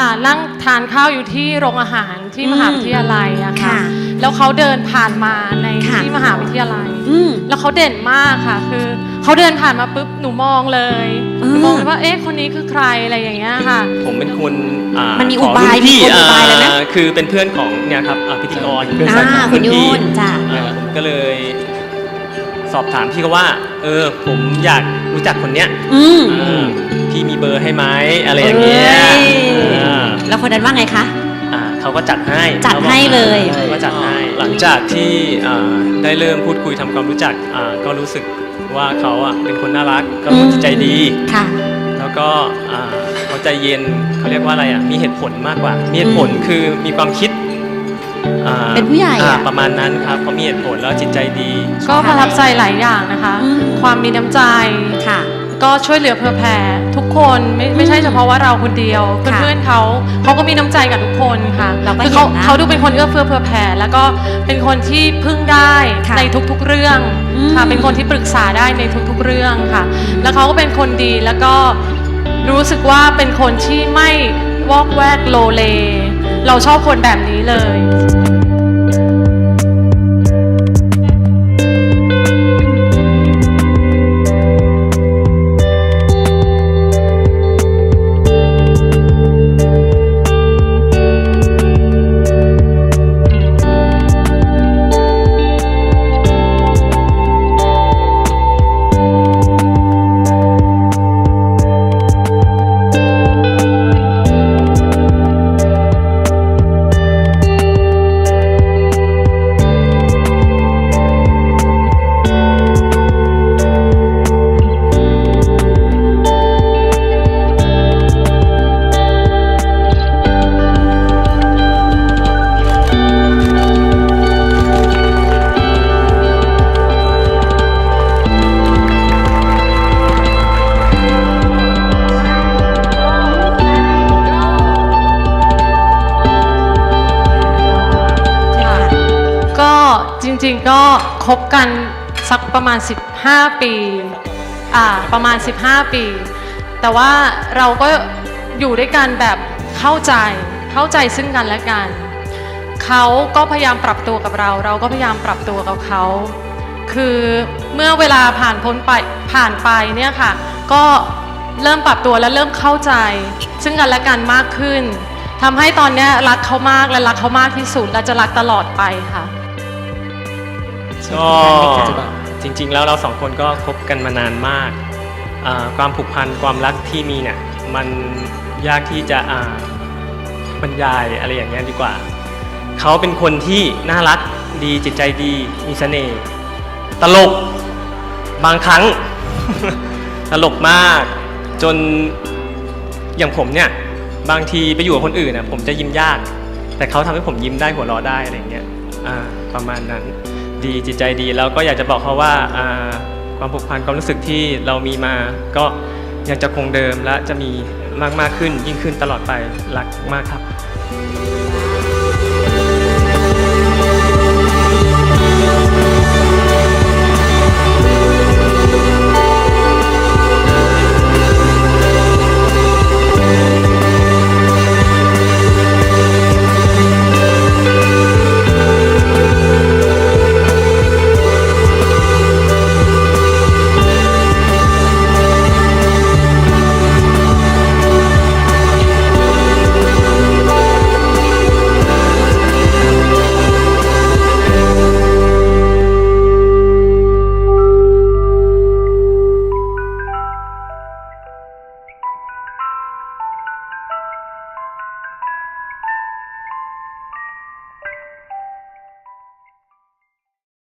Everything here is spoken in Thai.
ค่ะนั่งทานข้าวอยู่ที่โรงอาหารที่อืมมหาวิทยาลัยอะค่ะ ค่ะแล้วเขาเดินผ่านมาในค่ะ ที่มหาวิทยาลัย อืม แล้วเขาเด่นมากค่ะ คือเขาเดินผ่านมาปุ๊บหนูมองเลยเออหนูมองเลยว่าเอ๊ะคนนี้คือใครอะไรอย่างเงี้ยค่ะ ผมเป็นคนอ่ามันมีขงอุบายรุ่นพี่มีอุบายเลยนะ อ่าคือเป็นเพื่อนของเนี่ยครับอ่าพิธีกรเพื่อนสอ่านิทคุณรุ่นพี่ยุ่นจ้ะ อ่าผมก็เลยสอบถามพี่เขาว่า เออผมอยากรู้จักคนเนี้ยอืม อ่าพี่มีเบอร์ให้ไหมอะไรอย่างเงี้ยเอ้ย อ่า แล้วคนนั้นว่าไงคะ อ่าเขาก็จัดให้จัดให้เลยเขาก็จัดให้หลังจากที่อ่าได้เริ่มพูดคุยทำความรู้จักอ่าก็รู้สึกว่าเขาอะเป็นคนน่ารักก็เป็นคนจิตใจดี ค่ะ แล้วก็อ่าเขาใจเย็นเขาเรียกว่าอะไรอะมีเหตุผลมากกว่า มีเหตุผลอืมคือมีความคิดอ่าเป็นผู้ใหญ่อะาประมาณนั้นครับเขามีเหตุผลแล้วจิตใจดี ก็ประทับใจหลายอย่างนะคะ อืม ความมีน้ำใจ ค่ะ ก็ช่วยเหลือเพื่อแผ่ทุกคนไม่ไม่ใช่เฉพาะว่าเราคนเดียวค่ะเพื่อนๆเขาเขาก็มีน้ำใจกับทุกคนค่ะเราก็คือเขาเห็นนะเขาดูเป็นคนเอื้อเฟื้อเผื่อแผ่แล้วก็เป็นคนที่พึ่งได้ค่ะในทุกๆเรื่องอืมค่ะเป็นคนที่ปรึกษาได้ในทุกๆเรื่องค่ะ แล้วเขาก็เป็นคนดีแล้วก็รู้สึกว่าเป็นคนที่ไม่วอกแวกโลเล เราชอบคนแบบนี้เลย ริงๆก็คบกันสักประมาณ 15 ปีอ่าประมาณ 15 ปี แต่ว่าเราก็อยู่ด้วยกันแบบเข้าใจเข้าใจซึ่งกันและกัน เขาก็พยายามปรับตัวกับเรา เราก็พยายามปรับตัวกับเขา คือเมื่อเวลาผ่านพ้นไปผ่านไปเนี่ยค่ะ ก็เริ่มปรับตัวและเริ่มเข้าใจ ซึ่งกันและกันมากขึ้นทำให้ตอนเนี้ยรักเขามากและรักเขามากที่สุดและจะรักตลอดไปค่ะ ก็จริง ๆ แล้วเราสองคนก็คบกันมานานมากอ่าความผูกพันความรักที่มีเนี่ยมันยากที่จะอ่าบรรยายอะไรอย่างเงี้ยดีกว่า เขาเป็นคนที่น่ารักดีจิตใจดีมีเสน่ห์ตลกบางครั้ง ตลกมาก จนอย่างผมเนี่ยบางทีไปอยู่กับคนอื่นน่ะผมจะยิ้มยาก แต่เขาทำให้ผมยิ้มได้หัวเราะได้อะไรอย่างเงี้ยอ่าประมาณนั้น ดีจิตใจดี แล้วก็อยากจะบอกเขาว่าความผูกพันความรู้สึกที่เรามีมา ก็อยากจะคงเดิมและจะมีมากมากขึ้นยิ่งขึ้นตลอดไปรักมากครับ